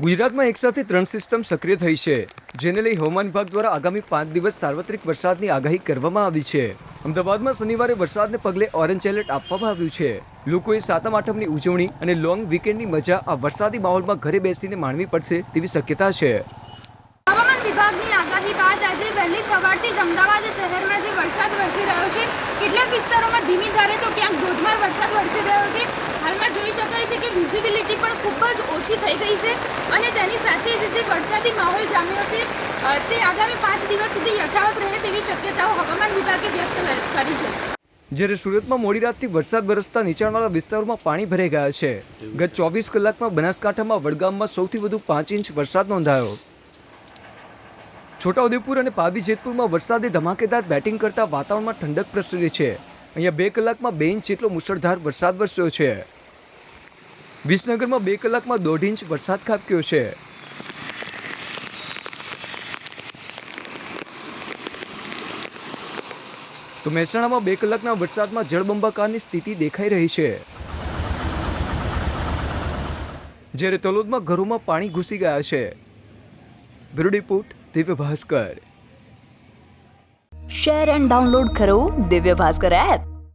ગુજરાતમાં એકસાથે ત્રણ સિસ્ટમ સક્રિય થઈ છે, જેને લઈ હવામાન વિભાગ દ્વારા આગામી પાંચ દિવસ સાર્વત્રિક વરસાદની આગાહી કરવામાં આવી છે. અમદાવાદમાં શનિવારે વરસાદને પગલે ઓરેન્જ એલર્ટ આપવામાં આવ્યું છે. લોકોએ સાતમ આઠમની ઉજવણી અને લોંગ વીકેન્ડની મજા આ વરસાદી માહોલમાં ઘરે બેસીને માણવી પડશે તેવી શક્યતા છે. વિભાગની આગાહી બાદ આજે વહેલી સવારથી અમદાવાદ શહેરમાં જે વરસાદ વરસી રહ્યો છે, કેટલાક વિસ્તારોમાં ધીમી ધારે તો ક્યાંક ધોધમાર વરસાદ વરસી રહ્યો છે. હાલમાં જોઈ શકાય છે કે વિઝિબિલિટી પણ જ ઓછી થઈ ગઈ છે અને તેની સાથે જ જે વરસાદી માહોલ જામ્યો છે તે આગામી પાંચ દિવસ સુધી યથાવત રહે તેવી શક્યતાઓ હવામાન વિભાગે વ્યક્ત કરી છે. જ્યારે સુરતમાં મોડી રાતથી વરસાદ વરસતા નીચાણવાળા વિસ્તારોમાં પાણી ભરાઈ ગયા છે. ગત ચોવીસ કલાકમાં બનાસકાંઠામાં વડગામમાં સૌથી વધુ પાંચ ઇંચ વરસાદ નોંધાયો. છોટાઉદેપુર અને પાવી જેતપુરમાં વરસાદે ધમાકેદાર બેટિંગ કરતા વાતાવરણમાં ઠંડક પ્રસરી છે. અહીંયા બે કલાકમાં બે ઇંચ જેટલો મુશળધાર વરસાદ વરસ્યો છે. વિસનગરમાં બે કલાકમાં દોઢ ઇંચ વરસાદ ખાબક્યો છે. તો મહેસાણામાં બે કલાકના વરસાદમાં જળબંબાકારની સ્થિતિ દેખાઈ રહી છે. જ્યારે તલોદમાં ઘરોમાં પાણી ઘૂસી ગયા છે. Bureau report Divya Bhaskar. Share and download કરો દિવ્ય ભાસ્કર એપ.